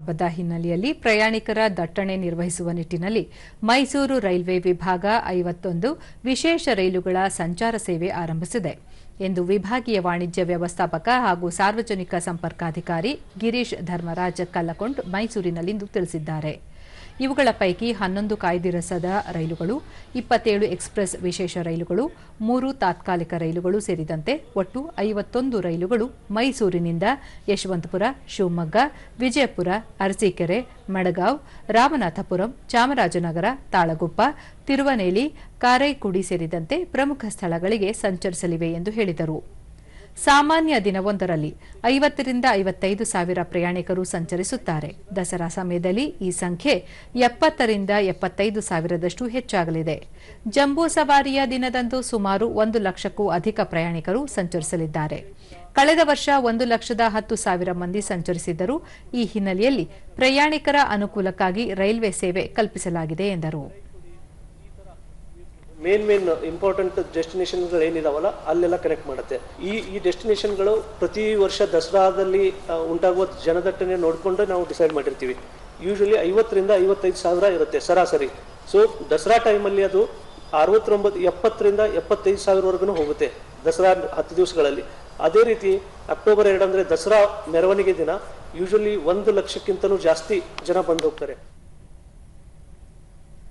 ಹಬ್ಬದ ಹಿನ್ನೆಲೆಯಲ್ಲಿ ಪ್ರಯಾಣಿಕರ ದಟ್ಟಣೆ ನಿರ್ವಹಿಸುವ ನಿಟ್ಟಿನಲ್ಲಿ ಮೈಸೂರು ರೈಲ್ವೆ ವಿಭಾಗ ಐವತ್ತೊಂದು ವಿಶೇಷ ರೈಲುಗಳ ಸಂಚಾರ ಸೇವೆ ಆರಂಭಿಸಿದೆ ಎಂದು ವಿಭಾಗೀಯ ವಾಣಿಜ್ಯ ವ್ಯವಸ್ಥಾಪಕ ಹಾಗೂ ಸಾರ್ವಜನಿಕ ಸಂಪರ್ಕಾಧಿಕಾರಿ ಗಿರೀಶ್ ಧರ್ಮರಾಜ್ ಕಲ್ಲಕೊಂಡ್ ಮೈಸೂರಿನಲ್ಲಿಂದು ತಿಳಿಸಿದ್ದಾರೆ. ಇವುಗಳ ಪೈಕಿ ಹನ್ನೊಂದು ಕಾಯ್ದಿರಸದ ರೈಲುಗಳು, ಇಪ್ಪತ್ತೇಳು ಎಕ್ಸ್ಪ್ರೆಸ್ ವಿಶೇಷ ರೈಲುಗಳು, ಮೂರು ತಾತ್ಕಾಲಿಕ ರೈಲುಗಳು ಸೇರಿದಂತೆ ಒಟ್ಟು ಐವತ್ತೊಂದು ರೈಲುಗಳು ಮೈಸೂರಿನಿಂದ ಯಶವಂತಪುರ, ಶಿವಮೊಗ್ಗ, ವಿಜಯಪುರ, ಅರಸೀಕೆರೆ, ಮಡಗಾಂವ್, ರಾಮನಾಥಪುರಂ, ಚಾಮರಾಜನಗರ, ತಾಳಗುಪ್ಪ, ತಿರುವನೇಲಿ, ಕಾರೈಕುಡಿ ಸೇರಿದಂತೆ ಪ್ರಮುಖ ಸ್ಥಳಗಳಿಗೆ ಸಂಚರಿಸಲಿವೆ ಎಂದು ಹೇಳಿದರು. ಸಾಮಾನ್ಯ ದಿನವೊಂದರಲ್ಲಿ ಐವತ್ತರಿಂದ ಐವತ್ತೈದು ಸಾವಿರ ಪ್ರಯಾಣಿಕರು ಸಂಚರಿಸುತ್ತಾರೆ. ದಸರಾ ಸಮಯದಲ್ಲಿ ಈ ಸಂಖ್ಯೆ ಎಪ್ಪತ್ತರಿಂದ ಎಪ್ಪತ್ತೈದು ಸಾವಿರದಷ್ಟು ಹೆಚ್ಚಾಗಲಿದೆ. ಜಂಬೂ ಸವಾರಿಯ ದಿನದಂದು ಸುಮಾರು ಒಂದು ಲಕ್ಷಕ್ಕೂ ಅಧಿಕ ಪ್ರಯಾಣಿಕರು ಸಂಚರಿಸಲಿದ್ದಾರೆ. ಕಳೆದ ವರ್ಷ ಒಂದು ಲಕ್ಷದ ಹತ್ತು ಸಾವಿರ ಮಂದಿ ಸಂಚರಿಸಿದ್ದರು ಈ ಹಿನ್ನೆಲೆಯಲ್ಲಿ ಪ್ರಯಾಣಿಕರ ಅನುಕೂಲಕ್ಕಾಗಿ ರೈಲ್ವೆ ಸೇವೆ ಕಲ್ಪಿಸಲಾಗಿದೆ ಎಂದರು. ಮೇನ್ ಮೇನ್ ಇಂಪಾರ್ಟೆಂಟ್ ಡೆಸ್ಟಿನೇಷನ್ಗಳು ಏನಿದಾವಲ್ಲ, ಅಲ್ಲೆಲ್ಲ ಕನೆಕ್ಟ್ ಮಾಡುತ್ತೆ. ಈ ಈ ಡೆಸ್ಟಿನೇಷನ್ಗಳು ಪ್ರತಿ ವರ್ಷ ದಸರಾದಲ್ಲಿ ಉಂಟಾಗುವ ಜನದಟ್ಟಣೆ ನೋಡಿಕೊಂಡು ನಾವು ಡಿಸೈಡ್ ಮಾಡಿರ್ತೀವಿ. ಯೂಶಲಿ ಐವತ್ತರಿಂದ ಐವತ್ತೈದು ಸಾವಿರ ಇರುತ್ತೆ ಸರಾಸರಿ. ಸೊ ದಸರಾ ಟೈಮಲ್ಲಿ ಅದು ಅರವತ್ತೊಂಬತ್ತು ಎಪ್ಪತ್ತರಿಂದ ಎಪ್ಪತ್ತೈದು ಸಾವಿರವರೆಗೂ ಹೋಗುತ್ತೆ ದಸರಾ ಹತ್ತು ದಿವಸಗಳಲ್ಲಿ. ಅದೇ ರೀತಿ ಅಕ್ಟೋಬರ್ ಎರಡು ಅಂದರೆ ದಸರಾ ಮೆರವಣಿಗೆ ದಿನ ಯೂಶಲಿ ಒಂದು ಲಕ್ಷಕ್ಕಿಂತಲೂ ಜಾಸ್ತಿ ಜನ ಬಂದು ಹೋಗ್ತಾರೆ.